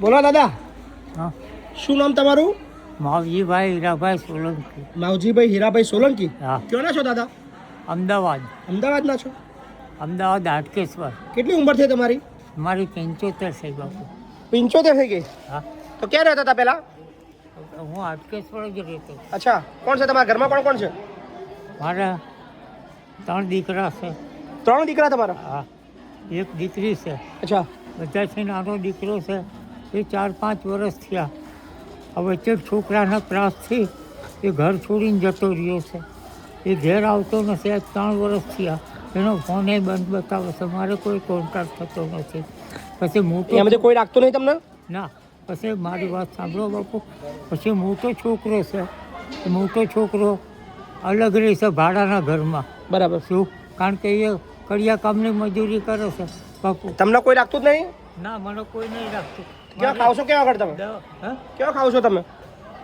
બોલો દાદા. હા. શું નામ તમારું? માવજીભાઈ હીરાભાઈ સોલંકી. માવજીભાઈ હીરાભાઈ સોલંકી? હા. ક્યોના છો દાદા? અમદાવાદ. અમદાવાદના છો? અમદાવાદ હાટકેશ્વર. કેટલી ઉંમર થઈ તમારી? મારી પંચોતેર થઈ બાપુ. પંચોતેર થઈ ગઈ? હા. તો ક્યાં રહેતા હતા પહેલા? હું હાટકેશ્વર જ રહેતો. અચ્છા. કોણ છે? તમારા ઘરમાં કોણ કોણ છે? મારા ત્રણ દીકરા છે. ત્રણ દીકરા તમારા? હા. એક દીકરી છે. અચ્છા. બધાથી નાનો દીકરો છે. એ ચાર પાંચ વર્ષ થયા. હવે તે છોકરાના ત્રાસથી એ ઘર છોડીને જતો રહ્યો છે. એ ઘેર આવતો નથી આજ ત્રણ વર્ષ થયા. એનો ફોન બંધ બતાવે છે મારે કોઈ કોન્ટેક્ટ થતો નથી. પછી મોટો કોઈ રાખતો નહીં તમને? ના પછી મારી વાત સાંભળો બાપુ. પછી મોટો છોકરો છે. મોટો છોકરો અલગ રહે છે ભાડાના ઘરમાં. બરાબર. શું? કારણ કે એ કડિયા કામની મજૂરી કરે છે બાપુ. તમને કોઈ રાખતું જ નહીં? ના મને કોઈ નહીં રાખતું. ક્યાં ખાવ છો ક્યાં આગળ તમે? ક્યાં ખાવ છો તમે?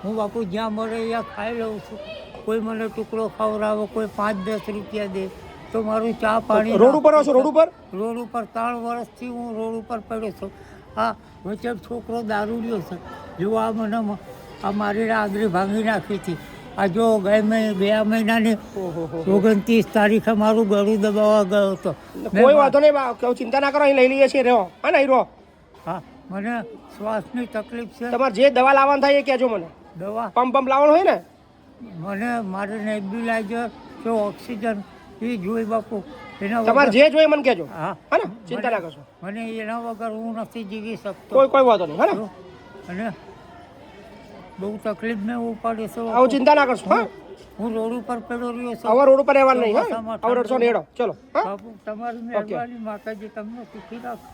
હું બાપુ જ્યાં મળે ત્યાં ખાઈ લઉં છું. કોઈ મને ટુકડો ખવડાવે કોઈ પાંચ દસ રૂપિયા દે તો મારું ચા પાણી રોડ ઉપર છો રોડ ઉપર? રોડ ઉપર ત્રણ વર્ષથી હું રોડ ઉપર પડ્યો છું. હા વચ્ચે છોકરો લ્યો છે. જો આ મને આ મારી આગળ ભાંગી નાખી હતી આ જો ગઈ મહિને બે મહિનાની ઓગણત્રીસ તારીખે મારું ગળું દબાવવા ગયો હતો. કોઈ વાંધો નહીં ચિંતા ના કરો અહીં લઈ લઈએ છીએ રહો હા નહીં રહો હા. મને શ્વાસની તકલીફ છે. તમારે જે દવા લાવવાનું થાય એ કહેજો મને. દવા? પંપ પંપ લાવવાનું હોય ને? મને મારે નેબ્યુલાઇઝર કે ઓક્સિજન એ જોઈ બાપુ. એના તમારે જે જોઈએ મને કહેજો. હા. હા ને? ચિંતા ના કરશો. મને એના વગર હું નથી જીવી શકતો. કોઈ કોઈ વાંધો નહીં. હા ને? અને બહુ તકલીફ મેં ઉપાડી છે. આવું ચિંતા ના કરશો હા? હું રોડ ઉપર પડ્યો રહ્યો છું. હવે રોડ ઉપર રહેવાનું નહીં હા? હવે રડશો ચલો હા? બાપુ તમારી મહેરબાની માતાજી તમને સુખી રાખો.